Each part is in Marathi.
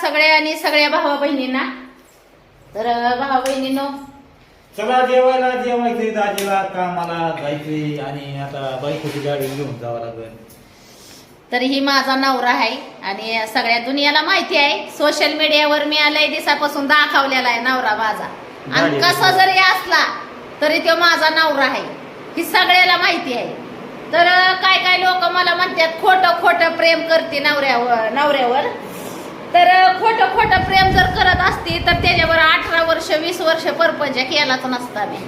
सगळ्या आणि सगळ्या भावा बहिणींना. तर भावा बहिणीनो चला जेवायला जेवायचंय दाजीला कामाला जायचंय आणि आता बायकोची गाडी घेऊन जावं लागेल. तर ही माझा नवरा आहे आणि सगळ्या दुनियाला माहिती आहे. सोशल मीडियावर मी लय दिवसापासून दाखवलेला आहे नवरा माझा. आणि कसा जरी असला तरी तो माझा नवरा आहे. ही सगळ्याला माहिती आहे. तर काय काय लोक मला म्हणतात खोटं खोटं प्रेम करते नवऱ्यावर नवऱ्यावर. तर खोटं खोटं प्रेम जर करत असती तर त्याच्यावर अठरा वर्ष वीस वर्ष परपंच केलाच नसता मी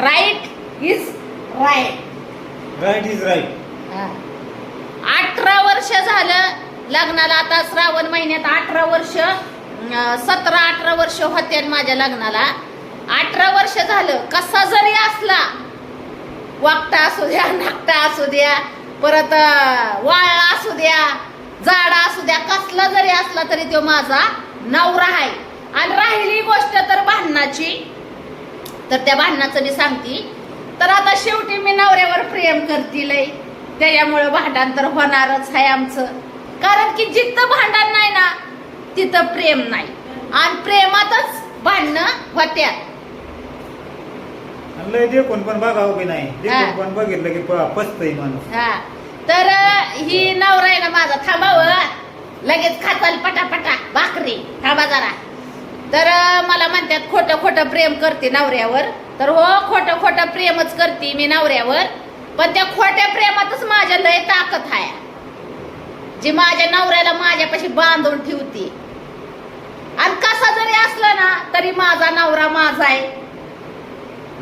right is right right is right अठरा वर्ष झालं लग्नाला. आता श्रावण महिन्यात अठरा वर्ष सतरा अठरा वर्ष होते माझ्या लग्नाला. अठरा वर्ष झालं. कसा जरी असला वाकटा असू द्या नाकटा असू द्या परत अं, वाळला असू द्या जाडा असू द्या कसला जरी असला तरी तो माझा नवरा आहे. आणि राहिली गोष्ट तर भांडणाची. तर त्या भांडणाचं मी सांगते. तर आता शेवटी मी नवऱ्यावर प्रेम करतील त्याच्यामुळे भांडण तर होणारच आहे आमचं. कारण की जिथं भांडण नाही ना तिथं प्रेम नाही. आणि प्रेमातच भांडणं होत्यात. लय देखून पण बघावं बी नाही. देखून पण बघितलं की प- पचतंय माणूस. हा. तर ही नवरा आहे ना माझा थांबावं. लगेच खाचाल पटापटा भाकरी. थांबा जरा. तर मला म्हणतात खोटं खोटं प्रेम करते नवऱ्यावर. तर हो खोटं खोटं प्रेमच करते मी नवऱ्यावर. पण त्या खोट्या प्रेमातच माझ्या लय ताकद आहे जी माझ्या नवऱ्याला माझ्यापाशी बांधून ठेवते. आणि कसा जरी असला ना तरी माझा नवरा माझा आहे.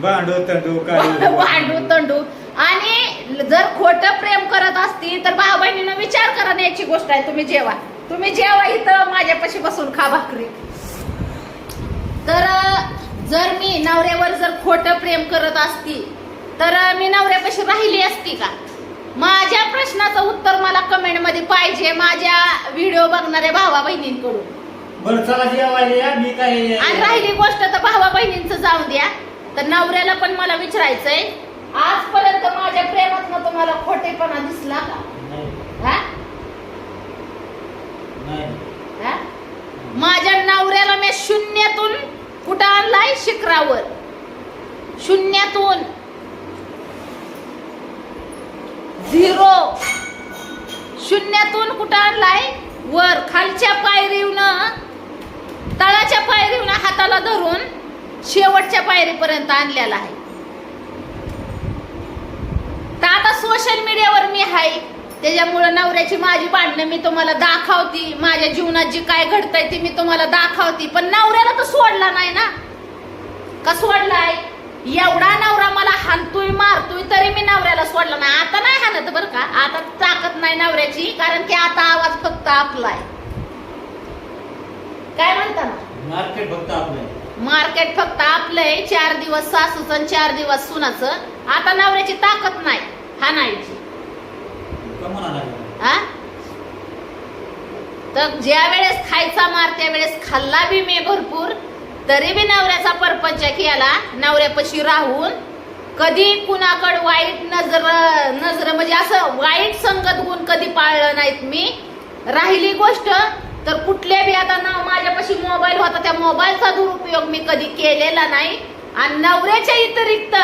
भांडू तंडू भांडू तंडू. आणि जर खोटं प्रेम करत असती तर भाऊ बहिणीनं विचार करा याची गोष्ट आहे. तुम्ही जेवा. तुम्ही जेवा इथं माझ्यापाशी बसून खा भाकरी. तर जर मी नवऱ्यावर जर खोटं प्रेम करत असती तर मी नवऱ्यापाशी राहिली असती का? माझ्या प्रश्नाचं उत्तर मला कमेंटमध्ये पाहिजे माझ्या व्हिडिओ बघणाऱ्या भावा बहिणींकडून आणि राहिली गोष्ट तर भावा बहिणींच जाऊन द्या. तर नवऱ्याला पण मला विचारायचंय आजपर्यंत माझ्या प्रेमात तुम्हाला खोटेपणा दिसला का? हा? हा? माझ्या नवऱ्याला मी शून्यातून कुठं आणलाय? शिखरावर. शून्यातून. झिरो. शून्यातून कुठं आणलाय? वर. खालच्या पायरीवन तळाच्या पायरीवन हाताला धरून शेवटच्या पायरीपर्यंत आणलेला आहे तर आता सोशल मीडियावर मी आहे. त्याच्यामुळं नवऱ्याची माझी भांडणं मी तुम्हाला दाखवती. माझ्या जीवनात जी काय घडतंय ती मी तुम्हाला दाखवती. पण नवऱ्याला तर सोडला नाही ना. का सोडलाय एवढा नवरा मला हाणतोय मारतोय तरी मी नवऱ्याला सोडला नाही. आता नाही हाणत बरं का? आता ताकद नाही नवऱ्याची कारण की आता आवाज फक्त आपला आहे. काय म्हणता? ना मार्केट फक्त आपलं मार्केट फक्त आपलंय चार दिवस सासूचं आणि चार दिवस सुनाचं. आता नवऱ्याची ताकद नाही. हाणायची. हा तर ज्या वेळेस खायचा मार त्या वेळेस खाल्ला बी मी भरपूर तरी बी नवऱ्याचा परपंच केला नवऱ्यापाशी राहून कधी कुणाकड वाईट नजर नजर म्हणजे असं वाईट संगत गुण कधी पाळलं नाहीत मी. राहिली गोष्ट तर कुठल्या बी आता ना माझ्यापाशी मोबाईल होता त्या मोबाईलचा दुरुपयोग मी कधी केलेला नाही. आणि नवऱ्याच्या व्यतिरिक्त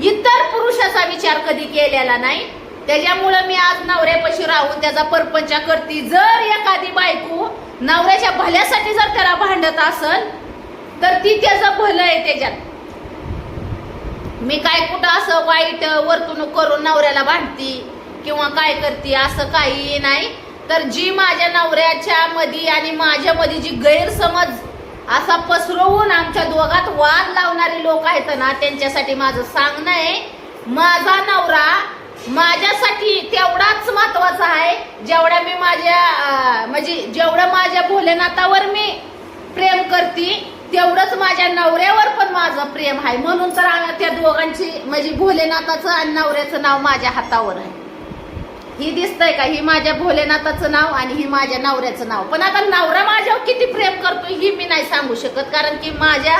इतर पुरुषाचा विचार कधी केलेला नाही. त्याच्यामुळं मी आज नवऱ्यापाशी राहून त्याचा परपंच करते. जर एखादी बायको नवऱ्याच्या भल्यासाठी जर त्याला भांडत असल तर ती त्याचं भलं आहे त्याच्यात. मी काय कुठं असं वाईट वर्तणूक करून नवऱ्याला भांडती किंवा काय करते असं काही नाही. तर जी माझ्या नवऱ्याच्या मधी आणि माझ्यामध्ये जी गैरसमज असा पसरवून आमच्या दोघात वाद लावणारे लोक आहेत ना त्यांच्यासाठी माझं सांगणं आहे माझा नवरा माझ्यासाठी तेवढाच महत्त्वाचा आहे जेवढा मी माझ्या म्हणजे जेवढं माझ्या भोलेनाथावर मी प्रेम करते तेवढंच माझ्या नवऱ्यावर पण माझं प्रेम आहे. म्हणून तर आम्ही त्या दोघांची म्हणजे भोलेनाथाचं आणि नवऱ्याचं नाव माझ्या हातावर आहे. ही दिसतंय का? ही माझ्या भोलेनाथाचं नाव आणि ही माझ्या नवऱ्याचं नाव. पण आता नवरा माझ्यावर किती प्रेम करतोय ही मी नाही सांगू शकत कारण की माझ्या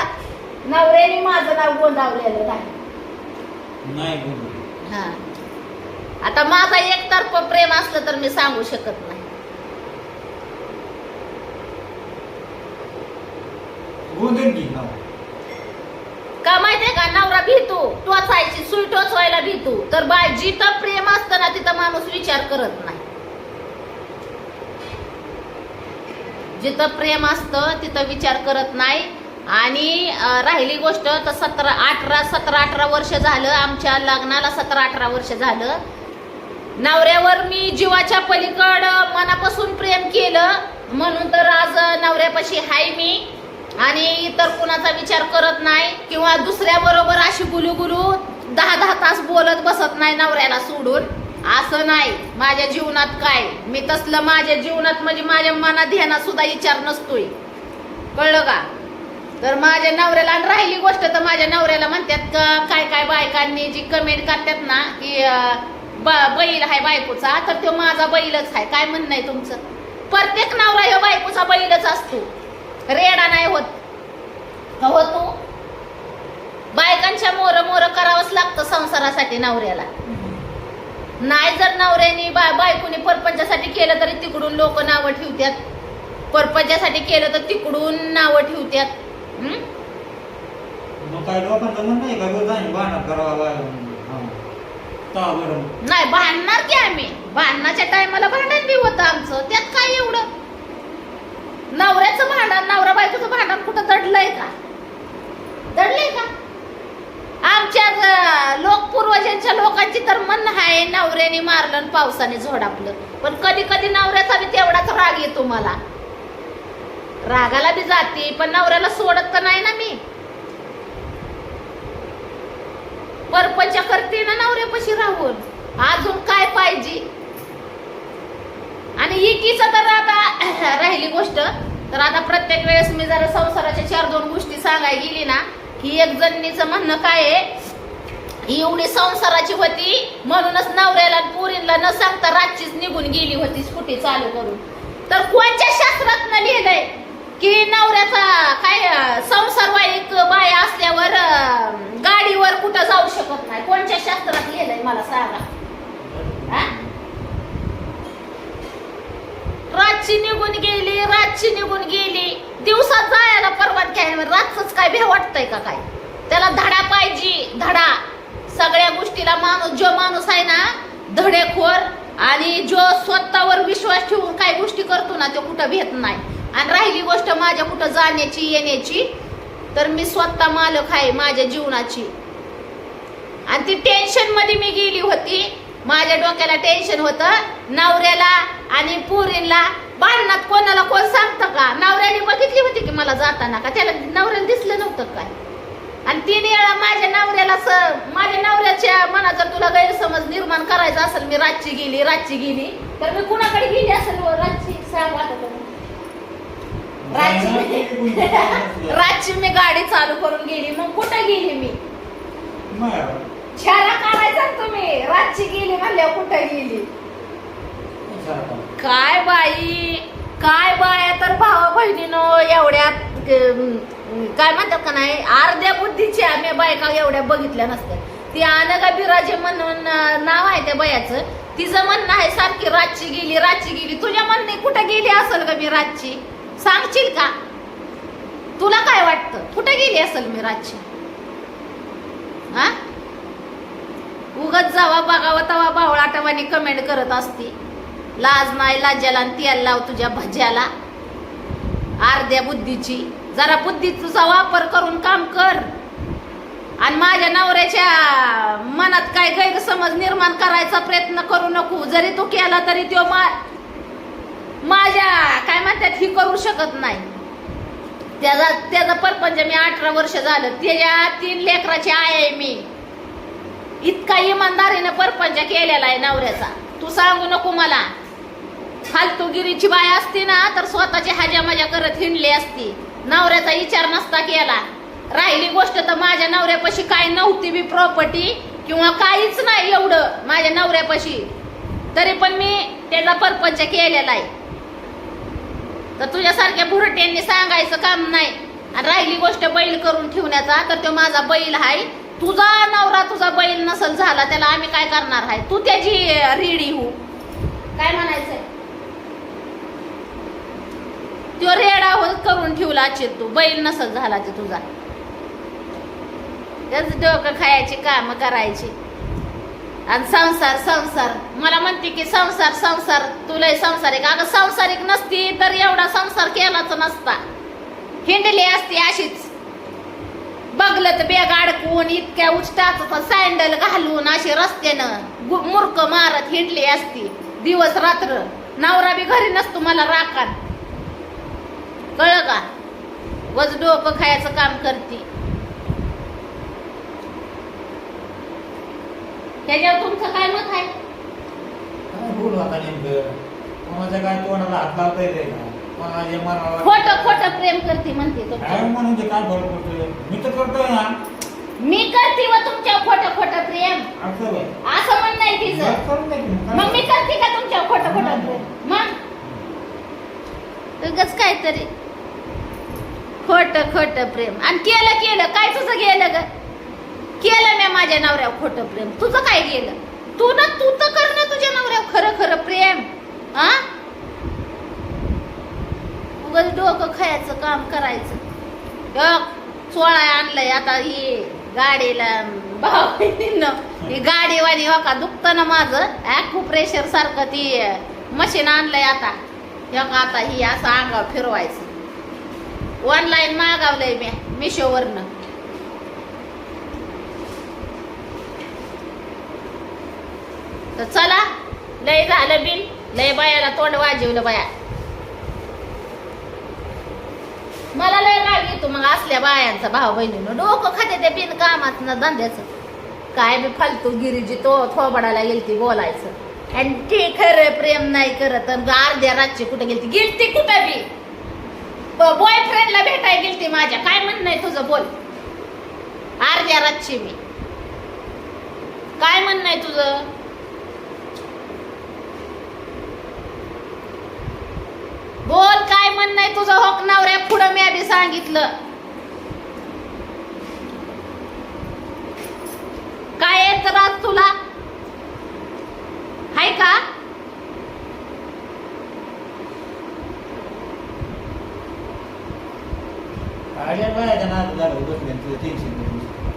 नवऱ्याने माझं नाव गोंदावलेलं नाही. हा. आता माझा एकतर्फ प्रेम असलं तर मी सांगू शकत नाही होऊन जाईल की हो. का माहितीये भीतो टोचायची सुई टोचवायला भीतो. तर बाय जिथं प्रेम असतं ना तिथं माणूस विचार करत नाही. जिथं प्रेम असतं तिथं विचार करत नाही. आणि राहिली गोष्ट तर सतरा अठरा सतरा अठरा वर्ष झालं आमच्या लग्नाला सतरा अठरा वर्ष झालं. नवऱ्यावर मी जीवाच्या पलीकड मनापासून प्रेम केलं. म्हणून तर आज नवऱ्यापाशी हाय मी. आणि इतर कुणाचा विचार करत नाही किंवा दुसऱ्याबरोबर अशी गुलू गुलू दहा दहा तास बोलत बसत नाही नवऱ्याला सोडून. असं नाही. माझ्या जीवनात काय? मी तसलं माझ्या जीवनात म्हणजे माझ्या मनात ध्यानात सुद्धा विचार नसतोय. कळलं का? तर माझ्या नवऱ्याला आणि राहिली गोष्ट तर माझ्या नवऱ्याला म्हणतात का काय काय बायकांनी जी कमेंट करतात ना की ब- बैल आहे बायकोचा तर तो माझा बैलच आहे काय म्हणणं आहे तुमचं? प्रत्येक नवरा ह्या बायकोचा बैलच असतो. रेडा नाही होत. का होतो बायकांच्या मोर मोर करावंच लागतं संसारासाठी नवऱ्याला. नाही जर नवऱ्याने बा बायकोने परपंचासाठी केलं तरी तिकडून लोक नावं ठेवतात परपंचासाठी केलं तर तिकडून नावं हं? बाय हा. बरं? नाही भांडणार की आम्ही? भांडणाच्या टायमाला भांडण बी होतं आमचं. त्यात काय एवढं? नवऱ्याचं भांडण नवरा बायकोचं भांडण कुठं दडलंय का? दडलंय का? आमच्या लोक पूर्वजांच्या लोकांची तर मन आहे नवऱ्याने मारलं आणि पावसाने झोडापलं. पण कधी कधी नवऱ्याचा बी तेवढाच राग येतो मला. रागाला बी जाते पण नवऱ्याला सोडत तर नाही ना मी. परपंच करते ना नवऱ्यापाशी राहून. अजून काय पाहिजे? आणि इकीचं तर आता राहिली गोष्ट. तर आता प्रत्येक वेळेस मी जरा संसाराच्या चार दोन गोष्टी सांगाय गेली ना की एक जणीचं म्हणणं काय आहे? ही एवढी संसाराची होती म्हणूनच नवऱ्याला पुरीला न सांगता रातचीच निघून गेली होती स्कूटी चालू करून. तर कोणत्या शास्त्रात लिहिलंय की नवऱ्याचा काय संसारवाईक बाया असल्यावर गाडीवर कुठं जाऊ शकत नाही? कोणत्या शास्त्रात लिहिलंय? मला सांगा. हा? रातची निघून गेली रातची निघून गेली. दिवसात जायला परवानगी आहे रातच काय भे वाटतंय का काय? त्याला धडा पाहिजे धडा. सगळ्या गोष्टीला माणूस जो माणूस आहे ना धडेखोर आणि जो स्वतःवर विश्वास ठेवून काही गोष्टी करतो ना तो कुठं भेट नाही. आणि राहिली गोष्ट माझ्या कुठं जाण्याची येण्याची तर मी स्वतः मालक आहे माझ्या जीवनाची. आणि ती टेन्शनमध्ये मी गेली होती. माझ्या डोक्याला टेन्शन होतं. नवऱ्याला आणि पुरीला भांडणात कोणाला कोण सांगतं का? नवऱ्याने बघितली होती की मला जाताना का? त्याला नवऱ्याला दिसलं नव्हतं काय? आणि तीन वेळा माझ्या नवऱ्याला स- माझ्या नवऱ्याच्या मनात जर तुला गैरसमज निर्माण करायचा असेल मी रातची गेली रातची गेली तर मी कुणाकडे गेली असेल रातची? सांग रातची मी गाडी चालू करून गेली. मग कुठं गेली मी मग छारा काढायचा ना तुम्ही रातची गेली म्हणल्या कुठं गेली? काय बाई? काय बाया? तर भावा बहिणीनं एवढ्यात काय म्हणतात का नाही अर्ध्या बुद्धीची आम्ही बायका एवढ्या बघितल्या नसत्या. ती अनगा बिराजे म्हणून नाव आहे त्या बायाचं. तिचं म्हणणं आहे सारखी रातची गेली रातची गेली. तुझ्या म्हणणे कुठं गेली असेल का मी रातची? सांगशील का? तुला काय वाटतं? कुठं गेली असेल मी रातची? हा? उगत जावा बघावा तवा बावळाटवानी कमेंट करत असती. लाज नाही लाज्याला आणि तेल लाव तुझ्या भज्याला. अर्ध्या बुद्धीची. जरा बुद्धीचा वापर करून काम कर. आणि माझ्या नवऱ्याच्या मनात काय गैरसमज निर्माण करायचा प्रयत्न करू नको. जरी तू केला तरी तो मा माझ्या काय म्हणतात ही करू शकत नाही. त्याचा त्याचा परपंच मी अठरा वर्ष झालं. त्याच्या तीन लेकराची आहे मी. इतका इमानदारीनं परपंच केलेला आहे नवऱ्याचा. तू सांगू नको मला. फालतूगिरीची बाय असती ना तर स्वतःची हाज्या मजा करत हिंडली असती. नवऱ्याचा विचार नसता केला. राहिली गोष्ट तर माझ्या नवऱ्यापाशी काय नव्हती बी प्रॉपर्टी किंवा काहीच नाही एवढं माझ्या नवऱ्यापाशी. तरी पण मी त्याचा परपंच केलेला आहे. तर तुझ्यासारख्या भुरट्यांनी सांगायचं काम नाही. आणि राहिली गोष्ट बैल करून ठेवण्याचा तर तो माझा बैल आहे. तुझा नवरा तुझा बैल नसल झाला त्याला आम्ही काय करणार आहे? तू त्याची रेडी हो. काय म्हणायचंय? तो रेडा हो करून ठेवला असेल तू. बैल नसल झाला ते तुझा. त्याच डोकं खायची काम करायची. आणि संसार संसार. मला म्हणते की संसार संसार. तुला संसारिक. अगं संसारिक नसती तर एवढा संसार केलाच नसता. हिंडली असती अशीच. बघलं तर बेग अडकून इतक्या उचटाच सँडल घालून अशी रस्त्यानं मुरक मारत हिंडली असती. दिवस रात्र. नवरा बी घरी नसतो मला राखान कळ का? वज डोकं खायचं काम करते. त्याच्यावर तुमचं काय मत आहे? काय बोलू आता नेमकं? कोणाच्या काय तोंडाला हात लावता येते का? खोटं खोटं प्रेम करते म्हणते काय तुमच्या म्हणून ते काय फरक पडतोय मी तर करतोय ना. मी करते व तुमच्या खोटं खोटं प्रेम. असं बाई. असं म्हण नाही तिचं. बरं, करून दे की मग. मग मी करते का तुमच्या खोटं खोटं प्रेम? मग? उगाच काहीतरी. खोट खोट प्रेम. आणि केलं केलं. काय तुझं गेलं ग? केलं मी माझ्या नवऱ्यावर खोटं प्रेम. तुझं काय गेलं? तू ना तू तर कर ना तुझ्या नवऱ्यावर खरं खरं प्रेम. हा उगच डोकं खायचं काम करायचं. डोक सोळा आणलंय आता ही गाडीला भाव ही गाडीवाणी हो का दुखतं ना माझं. खूप प्रेशर सारखं ती मशीन आणलंय आता. हो का आता ही असं अंगावर फिरवायचं. ऑनलाईन मागावलंय मी मिशोवरनं तर चला लय झालं बिल लय बायाला तोंड वाजवलं बाया. मला लय राग येतो मग असल्या बायांचा भाऊ बहिणीनं. डोकं खाते ते बिन कामात ना धंद्याचं. काय बी फालतू गिरीजी तो थोबडाला गेलती बोलायचं. आणि ते खरं प्रेम नाही करत अर्ध्या रातची कुठे गेलती? गेलती कुठं बी? बॉयफ्रेंडला भेटाय गेलती माझ्या. काय म्हणणं आहे तुझं बोल. अर्ध्या रातची मी. काय म्हणणं आहे तुझं? बोल काय म्हणणं आहे तुझं? होक नवऱ्या पुढं मी आधी सांगितलं. काय आहे तर आज तुला? हाय का? नाही, नाही.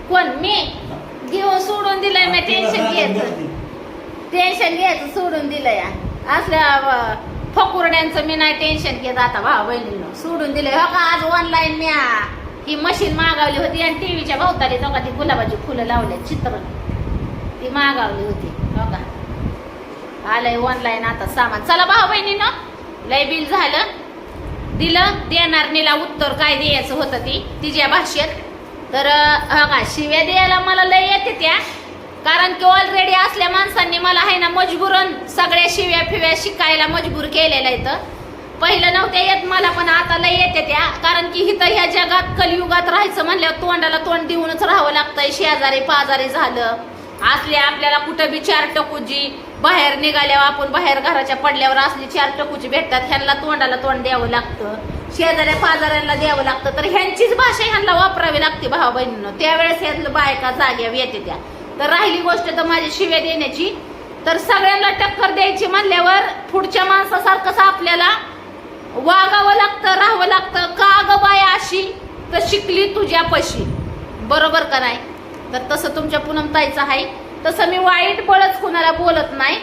कोण? मी? घेऊन सोडून दिलंय मी टेन्शन घ्यायचं. टेन्शन घ्यायचं सोडून दिलंय. असल्या फकुरड्यांचं मी नाही टेन्शन घेत आता भाऊ बहिणीनं. सोडून दिले हो का आज ऑनलाईन मी ही मशीन मागवली होती आणि टीव्हीच्या भोवताली तो का ती गुलाबाची फुलं लावले चित्र. ती मागवली होती. हो का? आलंय ऑनलाईन आता सामान. चला भाऊ बहिणीनं. लय बिल झालं. दिलं देणार निला उत्तर काय द्यायचं होतं ती तिच्या भाषेत. तर हा हो का शिव्या द्यायला मला लय येते त्या. कारण की ऑलरेडी असल्या माणसांनी मला आहे ना मजबूरन सगळ्या शिव्या फिव्या शिकायला मजबूर केलेलं आहे पहिलं नव्हत्या येत मला पण आता लय येते त्या. कारण की इथं ह्या जगात कलियुगात राहायचं म्हणल्यावर तोंडाला तोंड देऊनच राहावं लागतंय. शेजारी पाजारी झालं. असले आपल्याला कुठं बी चार टकूजी बाहेर निघाल्यावर आपण बाहेर घराच्या पडल्यावर असली चार टकूजी भेटतात ह्यांना तोंडाला तोंड द्यावं लागतं. शेजाऱ्या पाजाऱ्यांना द्यावं लागतं. तर ह्यांचीच भाषा ह्यांना वापरावी लागते भाऊ बहिणीनं त्यावेळेस ह्यातलं बायका जाग्यावर येते त्या. तर राहिली गोष्ट तर माझी शिव्या देण्याची. तर सगळ्यांना टक्कर द्यायची म्हणल्यावर पुढच्या माणसासारखंच आपल्याला वागावं लागतं राहावं लागतं. का ग बाया अशी? तर शिकली तुझ्या पशी. बरोबर का नाही? तर तसं तुमच्या पुनमताईचं आहे. तसं मी वाईट बळच कुणाला बोलत नाही.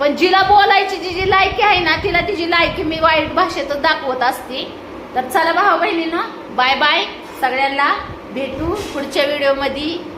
पण जिला बोलायची जी जी लायकी आहे ना तिला तिची लायकी मी वाईट भाषेतच दाखवत असते. तर चला भाऊ बहिणीनं बाय बाय. सगळ्यांना भेटू पुढच्या व्हिडिओमध्ये